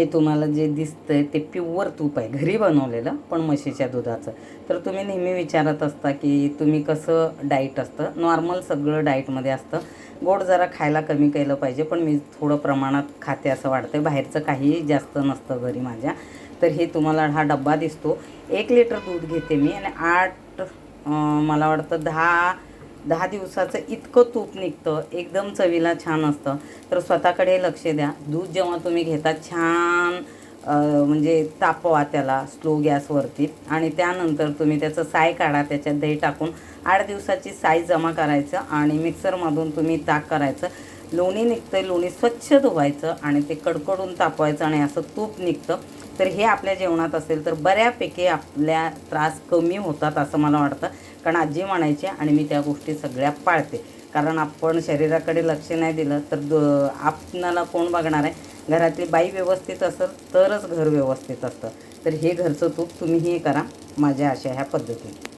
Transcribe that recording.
हे तुम्हाला जे दिसतं आहे ते प्युअर तूप आहे. घरी बनवलेलं पण म्हशीच्या दुधाचं. तर तुम्ही नेहमी विचारत असता की तुम्ही कसं डाईट असतं? नॉर्मल सगळं डाईटमध्ये असतं. गोड जरा खायला कमी केलं पाहिजे पण मी थोडं प्रमाणात खाते असं वाटतं बाहेरचं काहीही जास्त नसतं घरी माझ्या. तर हे तुम्हाला हा डब्बा दिसतो. एक लिटर दूध घेते मी आणि आठ मला वाटतं दहा दहा दिवसाचं इतकं तूप निघतं एकदम चवीला छान असतं. तर स्वतःकडे लक्ष द्या. दूध जेव्हा तुम्ही घेता छान म्हणजे तापवा त्याला स्लो गॅसवरती. आणि त्यानंतर तुम्ही त्याचं साय काढा त्याच्यात दही टाकून. आठ दिवसाची साय जमा करायचं आणि मिक्सरमधून तुम्ही ताक करायचं. लोणी निघतं लोणी स्वच्छ धुवायचं आणि ते कडकडून तापवायचं आणि असं तूप निघतं. तर हे आपल्या जेवणात असेल तर बऱ्यापैकी आपल्या त्रास कमी होतात असं मला वाटतं. कारण आजी म्हणायची आणि मी त्या गोष्टी सगळ्या पाळते. कारण आपण शरीराकडे लक्ष नाही दिलं तर द आपणाला कोण बघणार आहे? घरातली बाई व्यवस्थित असेल तरच घर व्यवस्थित असतं. तर हे घरचं तूप तुम्हीही करा. माझ्या अशा ह्या पद्धतीने.